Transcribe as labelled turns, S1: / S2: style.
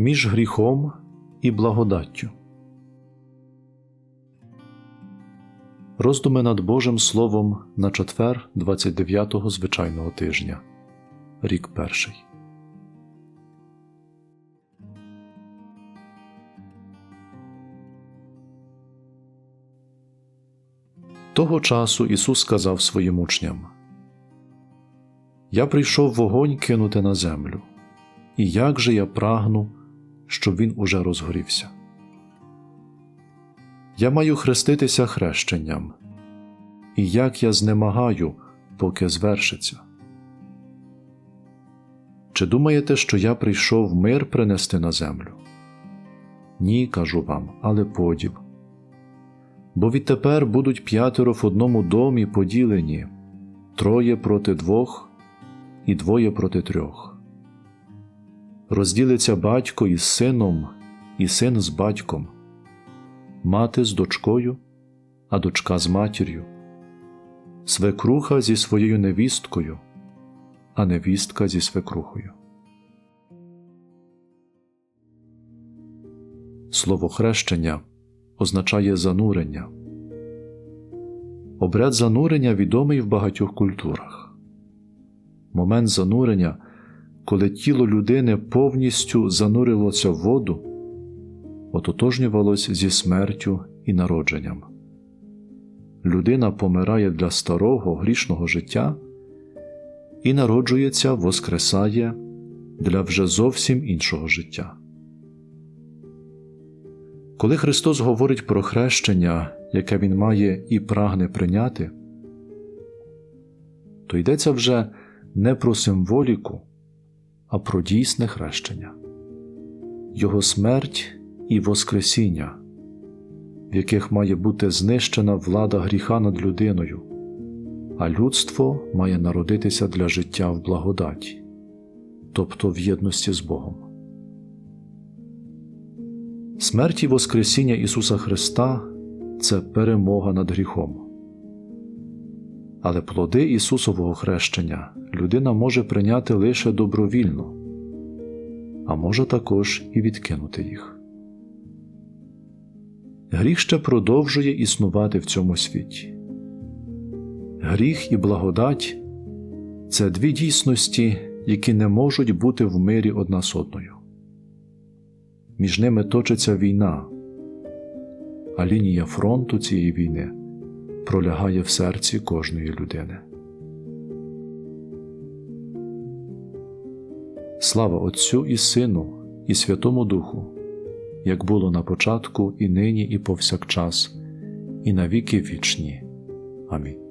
S1: між гріхом і благодаттю. Роздуми над Божим Словом на четвер 29-го звичайного тижня. Рік перший. Того часу Ісус сказав своїм учням: Я прийшов вогонь кинути на землю, і як же я прагну, щоб він уже розгорівся. Я маю хреститися хрещенням, і як я знемагаю, поки звершиться. Чи думаєте, що я прийшов мир принести на землю? Ні, кажу вам, але поділ. Бо відтепер будуть п'ятеро в одному домі поділені троє проти двох і двоє проти трьох. Розділиться батько із сином, і син з батьком, мати з дочкою, а дочка з матір'ю, свекруха зі своєю невісткою, а невістка зі свекрухою. Слово хрещення означає занурення. Обряд занурення відомий в багатьох культурах. Момент занурення, коли тіло людини повністю занурилося в воду, ототожнювалось зі смертю і народженням. Людина помирає для старого грішного життя і народжується, воскресає для вже зовсім іншого життя. Коли Христос говорить про хрещення, яке Він має і прагне прийняти, то йдеться вже не про символіку, а про дійсне хрещення, Його смерть і Воскресіння, в яких має бути знищена влада гріха над людиною, а людство має народитися для життя в благодаті, тобто в єдності з Богом. Смерть і Воскресіння Ісуса Христа це перемога над гріхом. Але плоди Ісусового хрещення людина може прийняти лише добровільно, а може також і відкинути їх. Гріх ще продовжує існувати в цьому світі. Гріх і благодать це дві дійсності, які не можуть бути в мирі одна з одною між ними точиться війна, а лінія фронту цієї війни пролягає в серці кожної людини. Слава Отцю і Сину, і Святому Духу, як було на початку, і нині, і повсякчас, і на віки вічні. Амінь.